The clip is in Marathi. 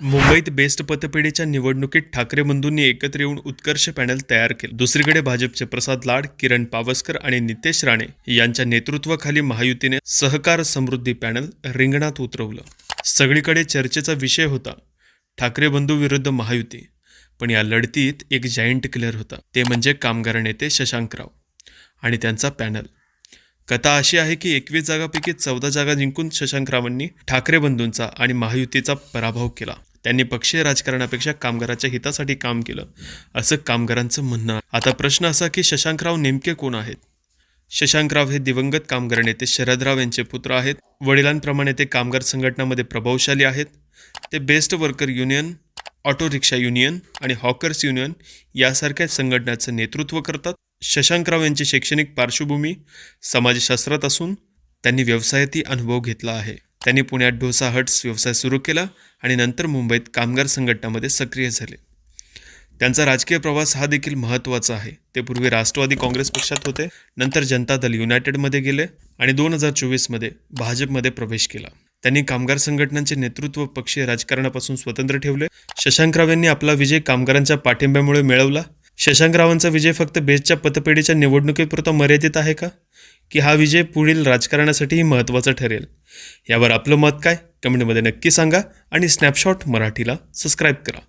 मुंबईत बेस्ट पतपेढीच्या निवडणुकीत ठाकरे बंधूंनी एकत्र येऊन उत्कर्ष पॅनल तयार केले. दुसरीकडे भाजपचे प्रसाद लाड किरण पावसकर आणि नितेश राणे यांच्या नेतृत्वाखाली महायुतीने सहकार समृद्धी पॅनल रिंगणात उतरवलं. सगळीकडे चर्चेचा विषय होता ठाकरे बंधू विरुद्ध महायुती पण या लढतीत एक जायंट किलर होता. ते म्हणजे कामगार नेते शशांकराव आणि त्यांचा पॅनल. कथा अशी आहे की एकवीस जागापैकी चौदा जागा जिंकून शशांकरावांनी ठाकरे बंधूंचा आणि महायुतीचा पराभव केला. त्यांनी पक्षीय राजकारणापेक्षा कामगाराच्या हितासाठी काम केलं असं कामगारांचं म्हणणं आहे. आता प्रश्न असा की शशांकराव नेमके कोण आहेत? शशांकराव हे दिवंगत कामगार नेते शरदराव यांचे पुत्र आहेत. वडिलांप्रमाणे ते कामगार संघटनामध्ये प्रभावशाली आहेत. ते BEST worker union auto rickshaw union आणि हॉकर्स युनियन यासारख्या संघटनाचं नेतृत्व करतात. शशांकराव यांची शैक्षणिक पार्श्वभूमी समाजशास्त्रात असून त्यांनी व्यवसायातही अनुभव घेतला आहे. त्यांनी पुण्यात डोसा हट्स व्यवसाय सुरू केला आणि नंतर मुंबईत कामगार संघटनामध्ये सक्रिय झाले. त्यांचा राजकीय प्रवास हा देखील महत्त्वाचा आहे. ते पूर्वी राष्ट्रवादी काँग्रेस पक्षात होते नंतर जनता दल युनायटेडमध्ये गेले आणि दोन हजार चोवीसमध्ये भाजपमध्ये प्रवेश केला. त्यांनी कामगार संघटनांचे नेतृत्व पक्षीय राजकारणापासून स्वतंत्र ठेवले. शशांकराव यांनी आपला विजय कामगारांच्या पाठिंब्यामुळे मिळवला. शशांकरावांचा विजय फक्त बेसच्या पतपेढीच्या निवडणुकीपुरता मर्यादित आहे का? की हा विजय पुढील राजकारणासाठीही महत्त्वाचा ठरेल? यावर आपलं मत काय? कमेंटमध्ये नक्की सांगा आणि स्नॅपशॉट मराठीला सबस्क्राईब करा.